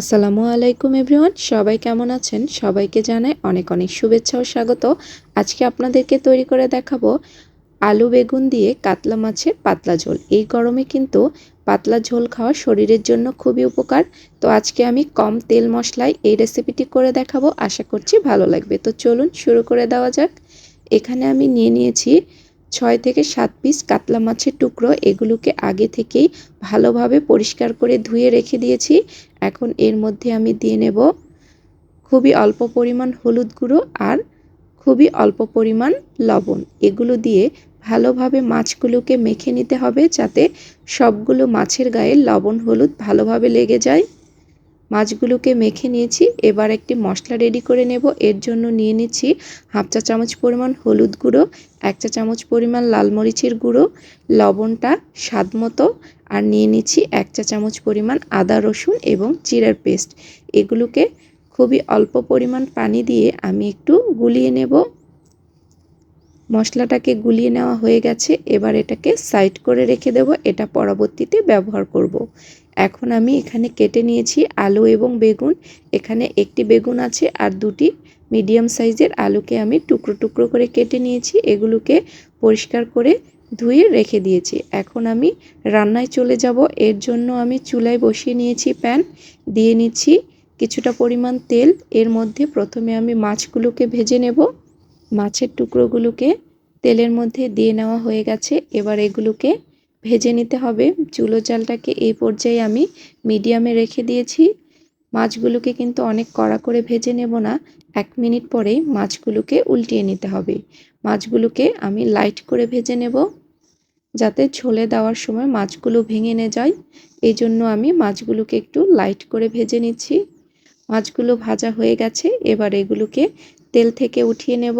আসসালামু আলাইকুম এভরিওয়ান, সবাই কেমন আছেন? সবাইকে জানাই অনেক অনেক শুভেচ্ছা ও স্বাগত। আজকে আপনাদেরকে তৈরি করে দেখাবো আলু বেগুন দিয়ে কাতলা মাছের পাতলা ঝোল। এই গরমে কিন্তু পাতলা ঝোল খাওয়া শরীরের জন্য খুবই উপকার। তো আজকে আমি কম তেল মশলায় এই রেসিপিটি করে দেখাবো। আশা করছি ভালো লাগবে। তো চলুন শুরু করে দেওয়া যাক। এখানে আমি নিয়ে নিয়েছি ছয় থেকে সাত পিস কাতলা মাছের টুকরো এগুলোকে আগে থেকেই ভালোভাবে পরিষ্কার করে ধুয়ে রেখে দিয়েছি। এখন এর মধ্যে আমি দিয়ে নেব খুবই অল্প পরিমাণ হলুদ গুঁড়ো আর খুবই অল্প পরিমাণ লবণ। এগুলো দিয়ে ভালোভাবে মাছগুলোকে মেখে নিতে হবে যাতে সবগুলো মাছের গায়ে লবণ হলুদ ভালোভাবে লেগে যায়। মাছগুলোকে মেখে নিয়েছি। এবার একটি মশলা রেডি করে নেব। এর জন্য নিয়ে নিচ্ছি হাফ চা চামচ পরিমাণ হলুদ গুঁড়ো, এক চা চামচ পরিমাণ লাল মরিচের গুঁড়ো, লবণটা স্বাদ মতো, আর নিয়ে নিচ্ছি এক চা চামচ পরিমাণ আদা, রসুন এবং জিরার পেস্ট। এগুলোকে খুবই অল্প পরিমাণ পানি দিয়ে আমি একটু গুলিয়ে নেব। মশলাটাকে গুলিয়ে নেওয়া হয়ে গেছে। এবার এটাকে সাইড করে রেখে দেব। এটা পরবর্তীতে ব্যবহার করব। এখন আমি এখানে কেটে নিয়েছি আলু এবং বেগুন। এখানে একটি বেগুন আছে আর দুটি মিডিয়াম সাইজের আলুকে আমি টুকরো টুকরো করে কেটে নিয়েছি। এগুলোকে পরিষ্কার করে ধুয়ে রেখে দিয়েছি। এখন আমি রান্নায় চলে যাব। এর জন্য আমি চুলায় বসিয়ে নিয়েছি প্যান। দিয়ে নিচ্ছি কিছুটা পরিমাণ তেল। এর মধ্যে প্রথমে আমি মাছগুলোকে ভেজে নেব। মাছের টুকরোগুলোকে তেলের মধ্যে দিয়ে নেওয়া হয়ে গেছে। এবার এগুলোকে ভেজে নিতে হবে। চুলো জালটাকে এই পর্যায়ে আমি মিডিয়ামে রেখে দিয়েছি। মাছগুলোকে কিন্তু অনেক কড়া করে ভেজে নেব না। এক মিনিট পরেই মাছগুলোকে উল্টিয়ে নিতে হবে। মাছগুলোকে আমি লাইট করে ভেজে নেব যাতে ঝোলে দেওয়ার সময় মাছগুলো ভেঙে নে যায়। এই জন্য আমি মাছগুলোকে একটু লাইট করে ভেজে নিচ্ছি। মাছগুলো ভাজা হয়ে গেছে। এবার এগুলোকে তেল থেকে উঠিয়ে নেব।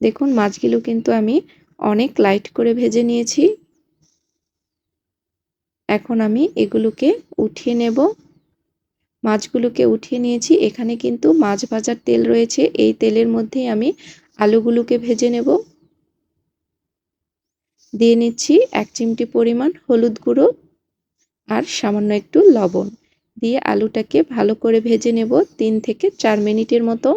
দেখুন, মাছগুলো কিন্তু আমি অনেক লাইট করে ভেজে নিয়েছি। এখন আমি এগুলোকে উঠিয়ে নেব। মাছগুলোকে উঠিয়ে নিয়েছি। এখানে কিন্তু মাছ ভাজার তেল রয়েছে। এই তেলের মধ্যেই আমি আলুগুলোকে ভেজে নেব। দিয়ে নিচ্ছি এক চিমটি পরিমাণ হলুদ গুঁড়ো আর সামান্য একটু লবণ। দিয়ে আলুটাকে ভালো করে ভেজে নেব তিন থেকে চার মিনিটের মতো,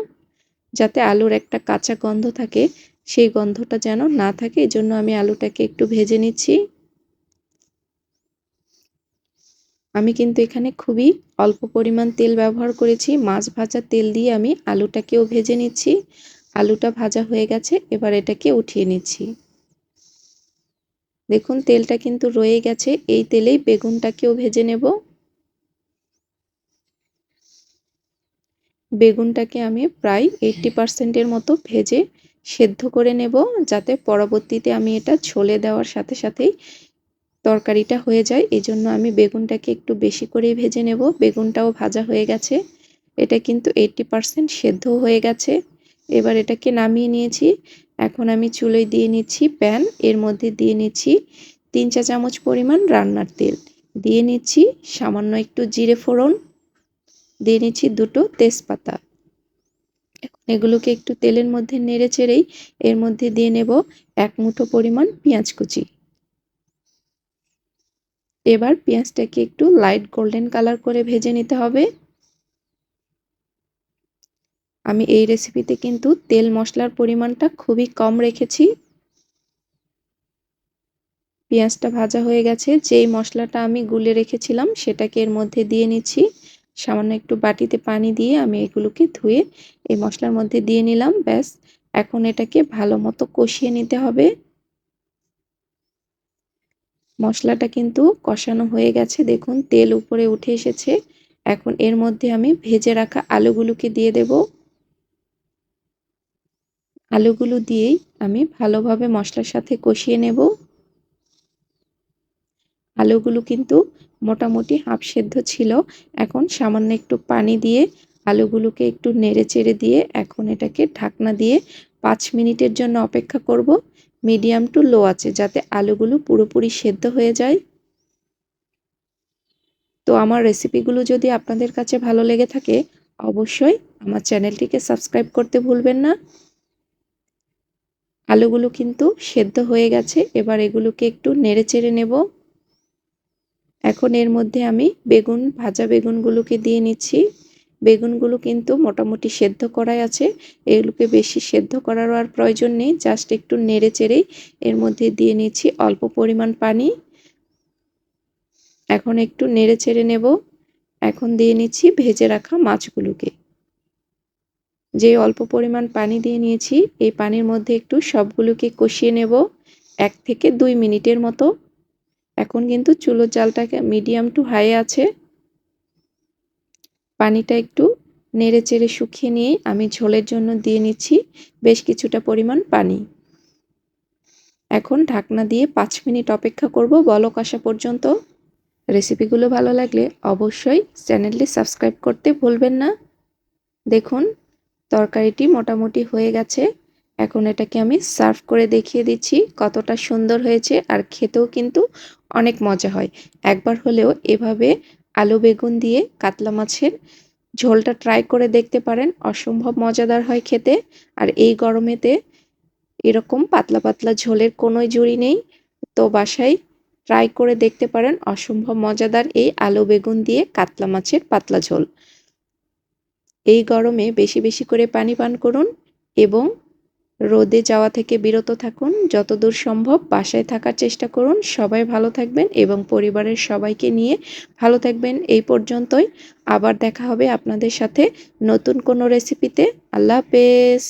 যাতে আলুর একটা কাঁচা গন্ধ থাকে। সেই গন্ধটা যেন না থাকে, এজন্য আমি আলুটাকে একটু ভেজে নিচ্ছি। আমি কিন্তু এখানে খুবই অল্প পরিমাণ তেল ব্যবহার করেছি। মাছ ভাজা তেল দিয়ে আমি আলুটাকেও ভেজে নিচ্ছি। আলুটা ভাজা হয়ে গেছে, এবার এটাকে উঠিয়ে নিচ্ছি। দেখুন, তেলটা কিন্তু রয়ে গেছে। এই তেলেই বেগুনটাকেও ভেজে নেব। বেগুনটাকে আমি প্রায় এইটটি পার্সেন্টের মতো ভেজে সেদ্ধ করে নেব যাতে পরবর্তীতে আমি এটা ছোলে দেওয়ার সাথে সাথেই তরকারিটা হয়ে যায়। এই জন্য আমি বেগুনটাকে একটু বেশি করে ভেজে নেব। বেগুনটাও ভাজা হয়ে গেছে। এটা কিন্তু এইটটি পারসেন্ট সেদ্ধ হয়ে গেছে। এবার এটাকে নামিয়ে নিয়েছি। এখন আমি চুলোয় দিয়ে নিচ্ছি প্যান। এর মধ্যে দিয়ে নিচ্ছি তিন চা চামচ পরিমাণ রান্নার তেল। দিয়ে নিচ্ছি সামান্য একটু জিরে ফোড়ন। দিয়ে নিচ্ছি দুটো তেজপাতা। এখন এগুলোকে একটু তেলের মধ্যে নেড়ে চেড়েই এর মধ্যে দিয়ে নেব এক মুঠো পরিমাণ পেঁয়াজ কুচি। এবার পেঁয়াজটাকে একটু লাইট গোল্ডেন কালার করে ভেজে নিতে হবে। আমি এই রেসিপিতে কিন্তু তেল মশলার পরিমাণটা খুবই কম রেখেছি। পেঁয়াজটা ভাজা হয়ে গেছে, যেই মশলাটা আমি গুলে রেখেছিলাম সেটাকে এর মধ্যে দিয়ে নিচ্ছি। সামান্য একটু বাটিতে পানি দিয়ে আমি এগুলোকে ধুয়ে এই মশলার মধ্যে দিয়ে নিলাম, ব্যাস। এখন এটাকে ভালো মতো কষিয়ে নিতে হবে। মশলাটা কিন্তু কষানো হয়ে গেছে, দেখুন তেল উপরে উঠে এসেছে। এখন এর মধ্যে আমি ভেজে রাখা আলুগুলোকে দিয়ে দেব। আলুগুলো দিয়েই আমি ভালোভাবে মশলার সাথে কষিয়ে নেব। আলুগুলো কিন্তু মোটামুটি হাফ সেদ্ধ ছিল। এখন সামান্য একটু পানি দিয়ে আলুগুলোকে একটু নেড়ে চেড়ে দিয়ে এখন এটাকে ঢাকনা দিয়ে পাঁচ মিনিটের জন্য অপেক্ষা করব। মিডিয়াম টু লো আছে যাতে আলুগুলো পুরোপুরি সেদ্ধ হয়ে যায়। তো আমার রেসিপিগুলো যদি আপনাদের কাছে ভালো লেগে থাকে, অবশ্যই আমার চ্যানেলটিকে সাবস্ক্রাইব করতে ভুলবেন না। আলুগুলো কিন্তু সেদ্ধ হয়ে গেছে, এবার এগুলোকে একটু নেড়ে চেড়ে নেব। এখন এর মধ্যে আমি বেগুন, ভাজা বেগুনগুলোকে দিয়ে নিচ্ছি। বেগুনগুলো কিন্তু মোটামুটি সেদ্ধ করাই আছে। এগুলোকে বেশি সেদ্ধ করারও আর প্রয়োজন নেই, জাস্ট একটু নেড়ে চেড়েই এর মধ্যে দিয়ে নিচ্ছি অল্প পরিমাণ পানি। এখন একটু নেড়ে চেড়ে নেব। এখন দিয়ে নিচ্ছি ভেজে রাখা মাছগুলোকে। যে অল্প পরিমাণ পানি দিয়ে নিয়েছি, এই পানির মধ্যে একটু সবগুলোকে কষিয়ে নেব। এক থেকে দুই মিনিটের মতো। এখন কিন্তু চুলোর জালটাকে মিডিয়াম টু হাই আছে। পানিটা একটু নেড়ে চেড়ে শুকিয়ে নিয়ে আমি ঝোলের জন্য দিয়ে নিচ্ছি বেশ কিছুটা পরিমাণ পানি। এখন ঢাকনা দিয়ে পাঁচ মিনিট অপেক্ষা করব, বলক আসা পর্যন্ত। রেসিপিগুলো ভালো লাগলে অবশ্যই চ্যানেলটি সাবস্ক্রাইব করতে ভুলবেন না। দেখুন, তরকারিটি মোটামুটি হয়ে গেছে। এখন এটাকে আমি সার্ভ করে দেখিয়ে দিচ্ছি কতটা সুন্দর হয়েছে আর খেতেও কিন্তু অনেক মজা হয়। একবার হলেও এভাবে আলু বেগুন দিয়ে কাতলা মাছের ঝোলটা ট্রাই করে দেখতে পারেন, অসম্ভব মজাদার হয় খেতে। আর এই গরমেতে এরকম পাতলা পাতলা ঝোলের কোনোই জুড়ি নেই, তো বাসায় ট্রাই করে দেখতে পারেন অসম্ভব মজাদার এই আলু বেগুন দিয়ে কাতলা মাছের পাতলা ঝোল। এই গরমে বেশি বেশি করে পানি পান করুন এবং রোদে যাওয়া থেকে বিরত থাকুন। যতদূর সম্ভব বাসায় থাকার চেষ্টা করুন। সবাই ভালো থাকবেন এবং পরিবারের সবাইকে নিয়ে ভালো থাকবেন। এই পর্যন্তই। আবার দেখা হবে আপনাদের সাথে নতুন কোনো রেসিপিতে আল্লাহ হাফেজ।